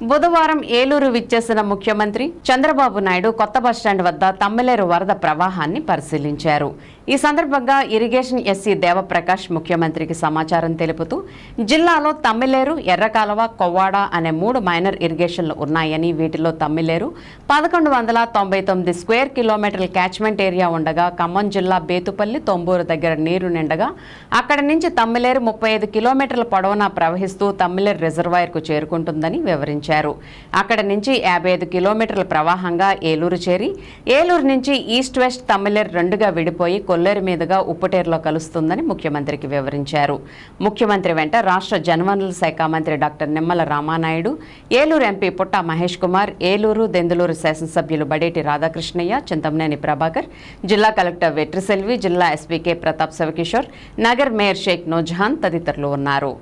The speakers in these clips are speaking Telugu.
బుధవారం ఏలూరు విచ్చేసిన ముఖ్యమంత్రి చంద్రబాబు నాయుడు కొత్త బస్టాండ్ వద్ద తమ్మిలేరు వరద ప్రవాహాన్ని పరిశీలించారు. ఈ సందర్భంగా ఇరిగేషన్ ఎస్సీ దేవప్రకాష్ ముఖ్యమంత్రికి సమాచారం తెలుపుతూ జిల్లాలో తమ్మిలేరు ఎర్రకాలవ కొవ్వాడ అనే మూడు మైనర్ ఇరిగేషన్లు ఉన్నాయని వీటిలో తమ్మిలేరు పదకొండు వందల తొంభై తొమ్మిది స్క్వేర్ కిలోమీటర్ల క్యాచ్మెంట్ ఏరియా ఉండగా ఖమ్మం జిల్లా బేతుపల్లి తొంబూరు దగ్గర నీరు నిండగా అక్కడి నుంచి తమ్మిలేరు ముప్పై ఐదు కిలోమీటర్ల పొడవునా ప్రవహిస్తూ తమ్మిలేరు రిజర్వాయర్కు చేరుకుంటుందని వివరించారు. అక్కడ నుంచి యాభై ఐదు కిలోమీటర్ల ప్రవాహంగా ఏలూరు చేరి ఏలూరు నుంచి ఈస్ట్ వెస్ట్ తమిళర్ రెండుగా విడిపోయి కొల్లేరు మీదుగా ఉప్పుటేరులో కలుస్తుందని ముఖ్యమంత్రికి వివరించారు. ముఖ్యమంత్రి వెంట రాష్ట్ర జనవనరుల శాఖ మంత్రి డాక్టర్ నిమ్మల రామానాయుడు ఏలూరు ఎంపీ పుట్ట మహేష్ కుమార్ ఏలూరు దెందులూరు శాసనసభ్యులు బడేటి రాధాకృష్ణయ్య చింతమనేని ప్రభాకర్ జిల్లా కలెక్టర్ వెట్రిసెల్వి జిల్లా ఎస్పీకే ప్రతాప్ శివకిషోర్ నగర్ మేయర్ షేక్ నూజహాన్ తదితరులు ఉన్నారు.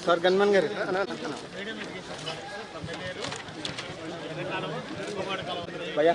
సార్ గన్మన్ గారు. భయ్యా.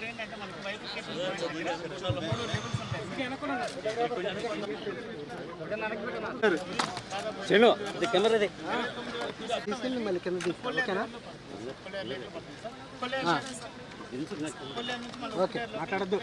ఎస్పీజీ వాళ్ళు. శ్రీను ఇది కెమెరా ఇది. తీసుకెళ్ళి మళ్ళీ కింద తీసుకో. ఓకేనా. ఓకే మాట్లాడద్దు.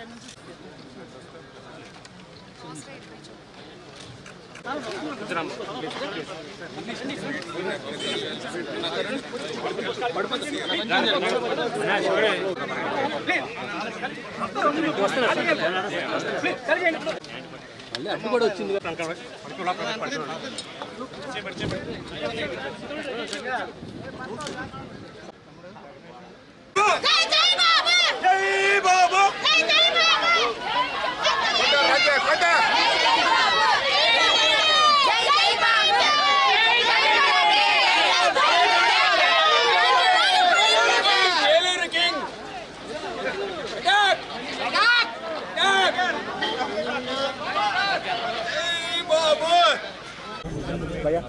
మళ్ళీ అడ్డు కూడా వచ్చింది భయ్యా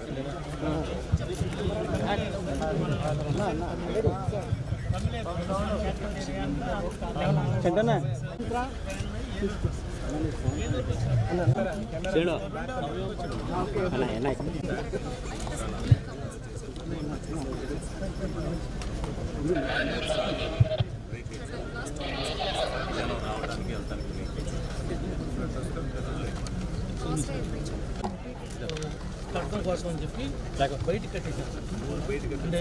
చంటన్న శ్రీను అన్న ఎన్న కట్టడం కోసం అని చెప్పి లేక బయటికి కట్టేశారు. అంటే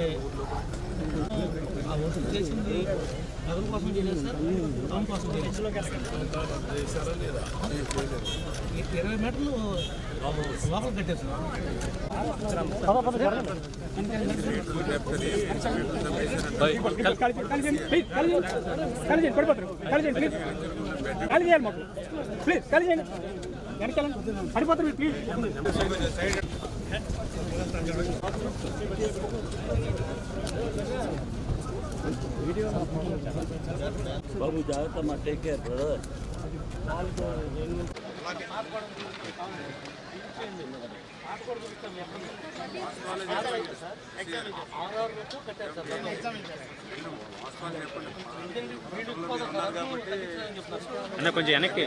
ఆ వసూలు చేసింది నగరం కోసం చేయలేదు సార్ టౌన్ కోసం చేయలేదు. ఇరవై మీటర్లు లోపల కట్టేస్తున్నారు పడిపోతారు ప్లీజ్ బాబు జాగ్రత్త మా టేక్ కేర్ బ్రదర్ అన్న కొంచెం వెనక్కి